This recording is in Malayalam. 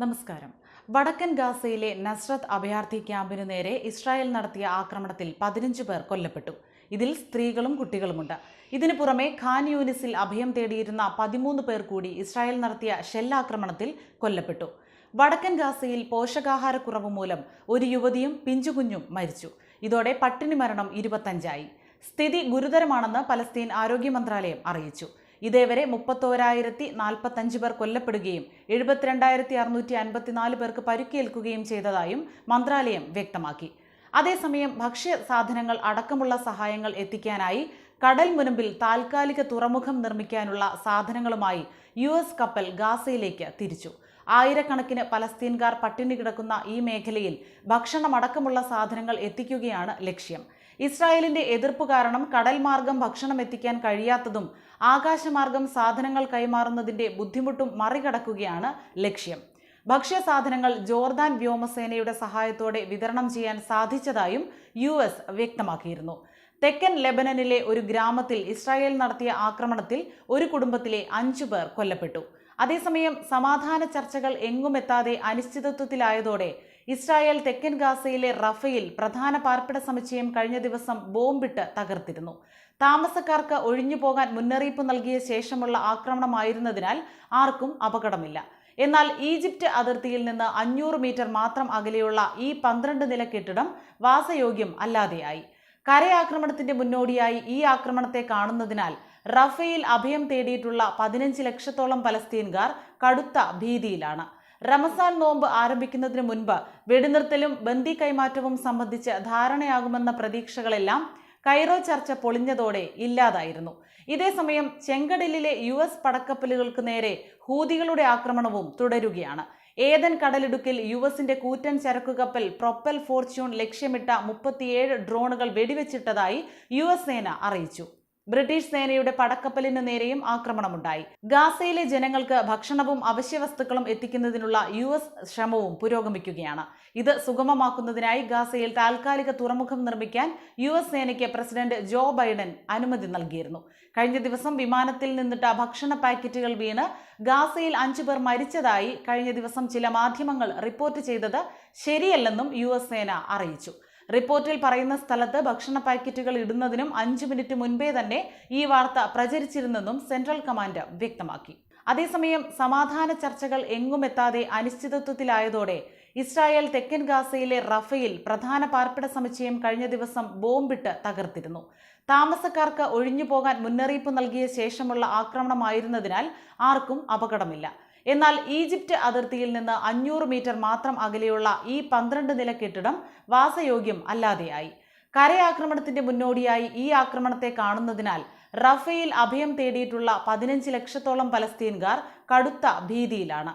നമസ്കാരം. വടക്കൻ ഗാസയിലെ നസ്രത്ത് അഭയാർത്ഥി ക്യാമ്പിനു നേരെ ഇസ്രായേൽ നടത്തിയ ആക്രമണത്തിൽ പതിനഞ്ച് പേർ കൊല്ലപ്പെട്ടു. ഇതിൽ സ്ത്രീകളും കുട്ടികളുമുണ്ട്. ഇതിനു പുറമെ ഖാൻ യൂനിസിൽ അഭയം തേടിയിരുന്ന പതിമൂന്ന് പേർ കൂടി ഇസ്രായേൽ നടത്തിയ ഷെല്ലാക്രമണത്തിൽ കൊല്ലപ്പെട്ടു. വടക്കൻ ഗാസയിൽ പോഷകാഹാരക്കുറവ് മൂലം ഒരു യുവതിയും പിഞ്ചുകുഞ്ഞും മരിച്ചു. ഇതോടെ പട്ടിണി മരണം ഇരുപത്തഞ്ചായി. സ്ഥിതി ഗുരുതരമാണെന്ന് പലസ്തീൻ ആരോഗ്യ മന്ത്രാലയം അറിയിച്ചു. ഇതേവരെ മുപ്പത്തോരായിരത്തി നാൽപ്പത്തഞ്ച് പേർ കൊല്ലപ്പെടുകയും എഴുപത്തിരണ്ടായിരത്തി അറുന്നൂറ്റി അൻപത്തിനാല് പേർക്ക് പരുക്കേൽക്കുകയും ചെയ്തതായും മന്ത്രാലയം വ്യക്തമാക്കി. അതേസമയം ഭക്ഷ്യ സാധനങ്ങൾ അടക്കമുള്ള സഹായങ്ങൾ എത്തിക്കാനായി കടൽ മുനമ്പിൽ താൽക്കാലിക തുറമുഖം നിർമ്മിക്കാനുള്ള സാധനങ്ങളുമായി യു എസ് കപ്പൽ ഗാസയിലേക്ക് തിരിച്ചു. ആയിരക്കണക്കിന് പലസ്തീൻകാർ പട്ടിണി കിടക്കുന്ന ഈ മേഖലയിൽ ഭക്ഷണമടക്കമുള്ള സാധനങ്ങൾ എത്തിക്കുകയാണ് ലക്ഷ്യം. ഇസ്രായേലിന്റെ എതിർപ്പ് കാരണം കടൽ മാർഗം ഭക്ഷണം എത്തിക്കാൻ കഴിയാത്തതും ആകാശമാർഗം സാധനങ്ങൾ കൈമാറുന്നതിന്റെ ബുദ്ധിമുട്ടും മറികടക്കുകയാണ് ലക്ഷ്യം. ഭക്ഷ്യസാധനങ്ങൾ ജോർദാൻ വ്യോമസേനയുടെ സഹായത്തോടെ വിതരണം ചെയ്യാൻ സാധിച്ചതായും യു എസ് വ്യക്തമാക്കിയിരുന്നു. തെക്കൻ ലെബനനിലെ ഒരു ഗ്രാമത്തിൽ ഇസ്രായേൽ നടത്തിയ ആക്രമണത്തിൽ ഒരു കുടുംബത്തിലെ അഞ്ചു പേർ കൊല്ലപ്പെട്ടു. അതേസമയം സമാധാന ചർച്ചകൾ എങ്ങുമെത്താതെ അനിശ്ചിതത്വത്തിലായതോടെ ഇസ്രായേൽ തെക്കൻ ഗാസയിലെ റഫയിൽ പ്രധാന പാർപ്പിട സമുച്ചയം കഴിഞ്ഞ ദിവസം ബോംബിട്ട് തകർത്തിരുന്നു. താമസക്കാർക്ക് ഒഴിഞ്ഞു പോകാൻ മുന്നറിയിപ്പ് നൽകിയ ശേഷമുള്ള ആക്രമണമായിരുന്നതിനാൽ ആർക്കും അപകടമില്ല. എന്നാൽ ഈജിപ്റ്റ് അതിർത്തിയിൽ നിന്ന് അഞ്ഞൂറ് മീറ്റർ മാത്രം അകലെയുള്ള ഈ പന്ത്രണ്ട് നില കെട്ടിടം വാസയോഗ്യം അല്ലാതെയായി. കരയാക്രമണത്തിന്റെ മുന്നോടിയായി ഈ ആക്രമണത്തെ കാണുന്നതിനാൽ റഫേൽ അഭയം തേടിയിട്ടുള്ള പതിനഞ്ച് ലക്ഷത്തോളം പലസ്തീൻകാർ കടുത്ത ഭീതിയിലാണ്. റമസാൻ നോമ്പ് ആരംഭിക്കുന്നതിന് മുൻപ് വെടിനിർത്തലും ബന്ദി കൈമാറ്റവും സംബന്ധിച്ച് ധാരണയാകുമെന്ന പ്രതീക്ഷകളെല്ലാം കൈറോ ചർച്ച പൊളിഞ്ഞതോടെ ഇല്ലാതായിരുന്നു. ഇതേസമയം ചെങ്കടലിലെ യു എസ് പടക്കപ്പലുകൾക്ക് നേരെ ഹൂതികളുടെ ആക്രമണവും തുടരുകയാണ്. ഏതൻ കടലിടുക്കിൽ യു എസിന്റെ കൂറ്റൻ ചരക്കു കപ്പൽ പ്രൊപ്പൽ ഫോർച്യൂൺ ലക്ഷ്യമിട്ട മുപ്പത്തിയേഴ് ഡ്രോണുകൾ വെടിവെച്ചിട്ടതായി യു എസ് സേന അറിയിച്ചു. ബ്രിട്ടീഷ് സേനയുടെ പടക്കപ്പലിന് നേരെയും ആക്രമണമുണ്ടായി. ഗാസയിലെ ജനങ്ങൾക്ക് ഭക്ഷണവും അവശ്യവസ്തുക്കളും എത്തിക്കുന്നതിനുള്ള യു എസ് ശ്രമവും പുരോഗമിക്കുകയാണ്. ഇത് സുഗമമാക്കുന്നതിനായി ഗാസയിൽ താൽക്കാലിക തുറമുഖം നിർമ്മിക്കാൻ യു എസ് സേനയ്ക്ക് പ്രസിഡന്റ് ജോ ബൈഡൻ അനുമതി നൽകിയിരുന്നു. കഴിഞ്ഞ ദിവസം വിമാനത്തിൽ നിന്നിട്ട ഭക്ഷണ പാക്കറ്റുകൾ വീണ് ഗാസയിൽ അഞ്ചു പേർ മരിച്ചതായി കഴിഞ്ഞ ദിവസം ചില മാധ്യമങ്ങൾ റിപ്പോർട്ട് ചെയ്തത് ശരിയല്ലെന്നും യു സേന അറിയിച്ചു. റിപ്പോർട്ടിൽ പറയുന്ന സ്ഥലത്ത് ഭക്ഷണ പാക്കറ്റുകൾ ഇടുന്നതിനും അഞ്ചു മിനിറ്റ് മുൻപേ തന്നെ ഈ വാർത്ത പ്രചരിച്ചിരുന്നെന്നും സെൻട്രൽ കമാൻഡ് വ്യക്തമാക്കി. അതേസമയം സമാധാന ചർച്ചകൾ എങ്ങും എത്താതെ അനിശ്ചിതത്വത്തിലായതോടെ ഇസ്രായേൽ തെക്കൻ ഗാസയിലെ റഫയിൽ പ്രധാന പാർപ്പിട സമുച്ചയം കഴിഞ്ഞ ദിവസം ബോംബിട്ട് തകർത്തിരുന്നു. താമസക്കാർക്ക് ഒഴിഞ്ഞു പോകാൻ മുന്നറിയിപ്പ് നൽകിയ ശേഷമുള്ള ആക്രമണമായിരുന്നതിനാൽ ആർക്കും അപകടമില്ല. എന്നാൽ ഈജിപ്റ്റ് അതിർത്തിയിൽ നിന്ന് അഞ്ഞൂറ് മീറ്റർ മാത്രം അകലെയുള്ള ഈ പന്ത്രണ്ട് നില കെട്ടിടം വാസയോഗ്യം അല്ലാതെയായി. കരയാക്രമണത്തിന്റെ മുന്നോടിയായി ഈ ആക്രമണത്തെ കാണുന്നതിനാൽ റഫേൽ അഭയം തേടിയിട്ടുള്ള പതിനഞ്ച് ലക്ഷത്തോളം പലസ്തീൻകാർ കടുത്ത ഭീതിയിലാണ്.